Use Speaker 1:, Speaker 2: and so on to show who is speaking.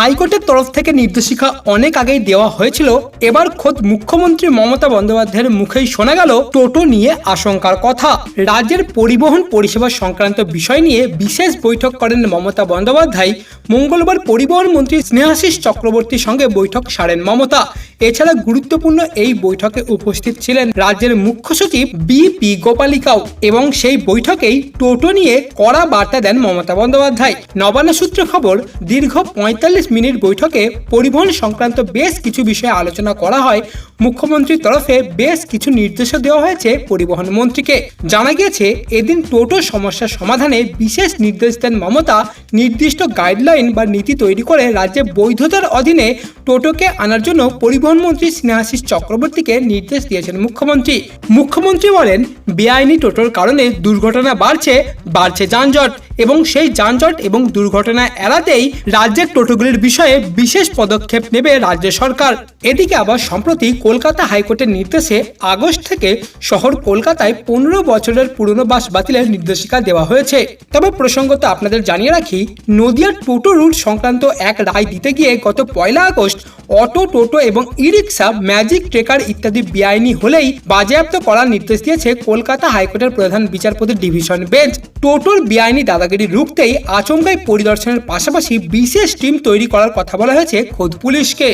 Speaker 1: হাইকোর্টের তরফ থেকে নির্দেশিকা অনেক আগেই দেওয়া হয়েছিল। এবার খোদ মুখ্যমন্ত্রী মমতা বন্দ্যোপাধ্যায়ের মুখেই শোনা গেল টোটো নিয়ে আশঙ্কার কথা। রাজ্যের পরিবহন পরিষেবা সংক্রান্ত বিষয় নিয়ে বিশেষ বৈঠক করেন মমতা বন্দ্যোপাধ্যায়। মঙ্গলবার পরিবহন মন্ত্রী স্নেহাশিস চক্রবর্তীর সঙ্গে বৈঠক সারেন মমতা। এছাড়া গুরুত্বপূর্ণ এই বৈঠকে উপস্থিত ছিলেন রাজ্যের মুখ্য সচিব বি পি গোপালিকাও এবং সেই বৈঠকেই টোটো নিয়ে কড়া বার্তা দেন মমতা বন্দ্যোপাধ্যায়। নবান্ন সূত্রে খবর, দীর্ঘ পঁয়তাল্লিশ মিনিট বৈঠকে পরিবহন সংক্রান্ত বেশ কিছু বিষয়ে আলোচনা করা হয়। মুখ্যমন্ত্রীর তরফে বেশ কিছু নির্দেশও দেওয়া হয়েছে পরিবহন মন্ত্রীকে। জানা গিয়েছে, এদিন টোটো সমস্যার সমাধানে বিশেষ নির্দেশ দেন মমতা। নির্দিষ্ট গাইডলাইন বা নীতি তৈরি করে রাজ্যে বৈধতার অধীনে টোটোকে আনার জন্য পরিবহন মন্ত্রী স্নেহাশিস চক্রবর্তীকে নির্দেশ দিয়েছেন মুখ্যমন্ত্রী। মুখ্যমন্ত্রী বলেন, বেআইনি টোটোর কারণে দুর্ঘটনা বাড়ছে বাড়ছে যানজট। এবং সেই যানজট এবং দুর্ঘটনা এড়াতেই রাজ্যের টোটোগুলির বিষয়ে বিশেষ পদক্ষেপ নেবে রাজ্য সরকার। এদিকে আবার সম্প্রতি কলকাতা হাইকোর্টের নির্দেশে আগস্ট থেকে শহর কলকাতায় পনেরো বছরের পুরনো বাস বাতিলের নির্দেশিকা দেওয়া হয়েছে। তবে প্রসঙ্গত আপনাদের জানিয়ে রাখি নদিয়ার টোটো রুট সংক্রান্ত এক রায় দিতে গিয়ে গত পয়লা আগস্ট অটো, টোটো এবং ই রিক্সা ম্যাজিক ট্রেকার ইত্যাদি বেআইনি হলেই বাজেয়াপ্ত করার নির্দেশ দিয়েছে কলকাতা হাইকোর্টের প্রধান বিচারপতি ডিভিশন বেঞ্চ। টোটোর বেআইনি দাদাগিরি রুখতেই আচমকাই পরিদর্শনের পাশাপাশি বিশেষ টিম তৈরি করার কথা বলা হয়েছে খোদ পুলিশকে।